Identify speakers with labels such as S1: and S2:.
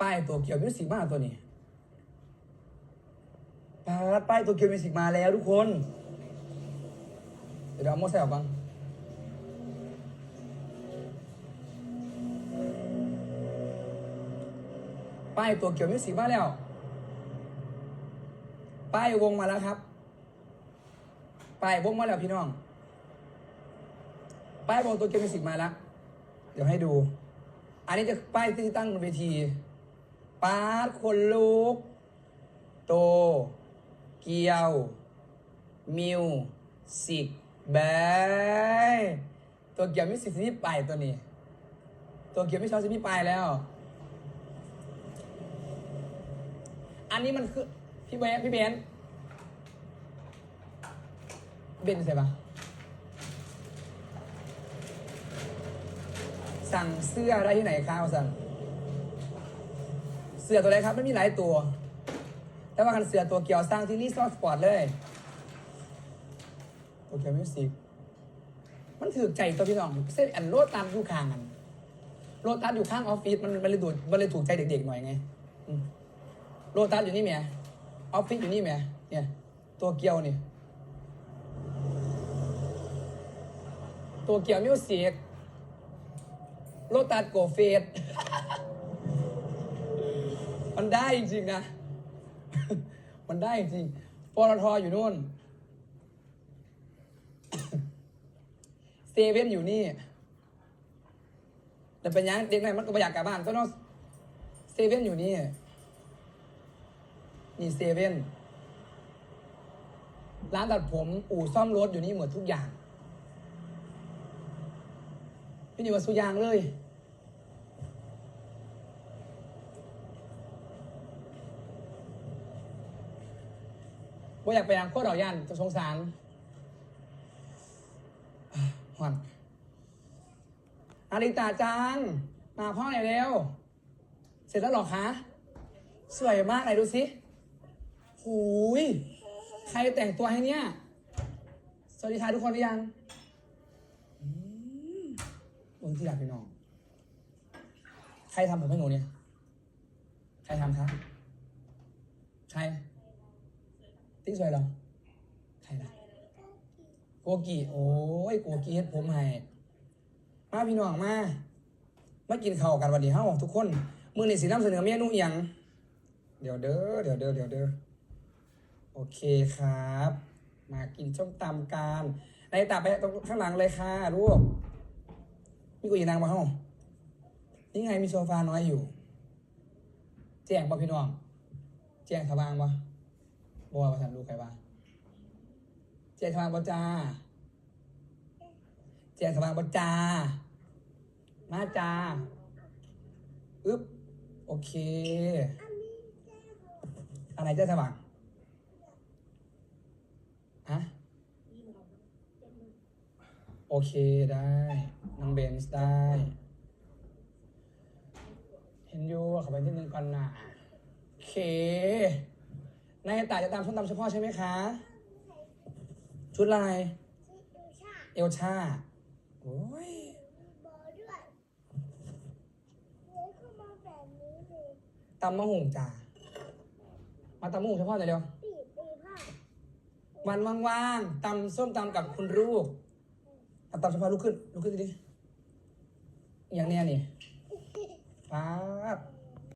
S1: ป้ายตัวเกียวมิวสิกมาตัวนี้ปาดป้ายตัวเกียวมิวสิกมาแล้วทุกคน เดี๋ยวเราเอาโมใส่ออกก่อนป้ายตัวเกียวมิวสิกมาแล้ว ป้ายวงมาแล้วครับ ป้ายวงมาแล้วพี่น้อง ป้ายวงตัวเกียวมิวสิกมาแล้ว เดี๋ยวให้ดู อันนี้จะป้ายที่ตั้งบนเวทีป้าดคนลุก โต เกียว มิวสิกแบยตัวเกียวมิวสิกที่ไปตัวนี้ ตัวเกียวมิชอบที่นี่ไปแล้ว อันนี้มันคือ พี่เบนพี่เบนเบนใช่ปะ สั่งเสื้อได้ที่ไหนครับสั่งเสื้อตัวไหนครับไม่มีหลายตัว แต่ว่ากันเสื้อตัวเกี่ยวสร้างที่รีสอร์ทสปอร์ตเลยตัวเกียวมิวสิกมันถือใจตัวพี่น้องเส้นอันโรดตามอยู่ข้างกันโรดตามอยู่ข้างออฟฟิศมันมันเลยดูดมันเลยถูกใจเด็กๆหน่อยไงโรตัสอยู่นี่แหม่ออฟฟิศอยู่นี่แหม่เนี่ย ตัวเกียวนี่ ตัวเกียวมิวสิก โรตัสโกเฟสมันได้จริงๆนะ มันได้จริงปตทอยู่นู่นเซเว่นอยู่นี่แต่เป็นยังเด็กไหนมันก็ไม่อยากกลับบ้านก็ต้องเซเว่นอยู่นี่มีเซเว่นร้านตัดผม อู่ซ่อมรถอยู่นี่หมดทุกอย่าง พี่นิวาสุยางเลยว่าอยากไปยังโคตรดอกย่านจะสงสารหวันอาริตาจังมาพ่อหน่อยเร็ว เสร็จแล้วหรอคะ สวยมากไหนดูสิหูย ใครแต่งตัวให้เนี่ย สวัสดีค่ะทุกคนหรือยัง มึงที่อยากไปนอนใครทำผมให้หนูเนี่ย ใครทำคะ ใคร ติ๊กสวยเหรอ ใครล่ะโกกีโอ้ยโกกีเฮ็ดผมให้มาพี่น้องมามากินข้าวกันวันนี้เฮ้าทุกคนมือในสีน้ำเสนอเมนูอย่างเดี๋ยวเด้อเดี๋ยวเด้อเดี๋ยวเด้อโอเคครับ มากินส้มตำกันในตาไปตรงข้างหลังเลยค่ะลูก มีกุยนางมาห้องนี่ไงมีโซฟาน้อยอยู่ แจ้งป่ะพี่น้อง แจ้งทบางป่ะบัวประทันลูกใครบ้างแจ้งทบางบ่จ้าแจ้งทบางบ่จ้ามาจ้าอึ๊บโอเค อะไรแจ้งทบางฮะโอเคได้ น้องเบนส์ได้ เห็นอยู่ขอไปที่หนึ่งก่อนนะโอเคนายต่ายจะตามส้มตำเฉพาะใช่ไหมคะ ชุดลายเอลชาโอ้ยตำมะหุ่งจ้ามาตำมะหุ่งเฉพาะหน่อยเร็ววันว่างๆตำส้มตำกับคุณลูกเอาตำเฉพาะลุกขึ้นลุกขึ้นดิ อย่างเนี้ยนี่ป๊าบ